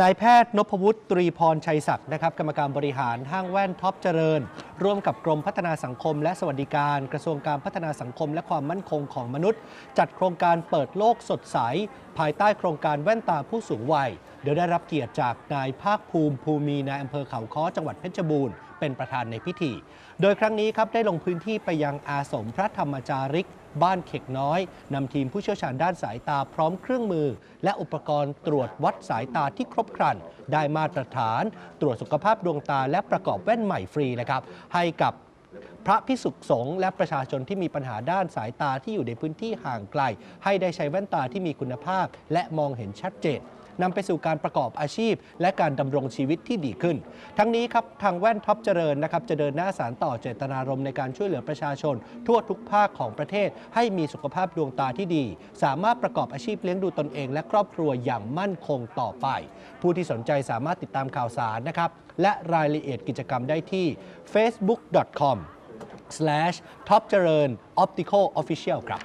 นายแพทย์นพวุฒิตรีพรชัยศักดิ์นะครับกรรมการบริหารห้างแว่นท็อปเจริญ ร่วมกับกรมพัฒนาสังคม และสวัสดิการกระทรวงการพัฒนาสังคม และความมั่นคงของมนุษย์ จัดโครงการเปิดโลกสดใส ภายใต้โครงการแว่นตาผู้สูงวัยโดยได้รับเกียรติจากนายภาคภูมิภูมีนายอำเภอเขาค้อจังหวัดเพชรบูรณ์เป็นประธานในพิธี โดยครั้งนี้ครับได้ลงพื้นที่ไปยังอาสมพระธรรมจาริกบ้านเข็กน้อยนำทีมผู้เชี่ยวชาญด้านสายตาพร้อมเครื่องมือ และอุปกรณ์ตรวจวัดสายตาที่ครบครัน ได้มาตรฐาน ตรวจสุขภาพดวงตาและประกอบแว่นใหม่ฟรีนะครับให้กับพระพิสุขสงฆ์และประชาชนที่มีปัญหาด้านสายตาที่อยู่ในพื้นที่ห่างไกล ให้ได้ใช้แว่นตาที่มีคุณภาพ และมองเห็นชัดเจน นำไปสู่การประกอบอาชีพ และการดำรงชีวิตที่ดีขึ้น ทั้งนี้ครับทางแว่นท็อปเจริญนะครับจะเดินหน้าสารต่อเจตนารมณ์ในการช่วยเหลือประชาชน ทั่วทุกภาคของประเทศ ให้มีสุขภาพดวงตาที่ดี สามารถประกอบอาชีพเลี้ยงดูตนเอง และครอบครัวอย่างมั่นคงต่อไป ผู้ที่สนใจสามารถติดตามข่าวสารนะครับและรายละเอียดกิจกรรมได้ที่ facebook.com top เจริญ optical official ครับ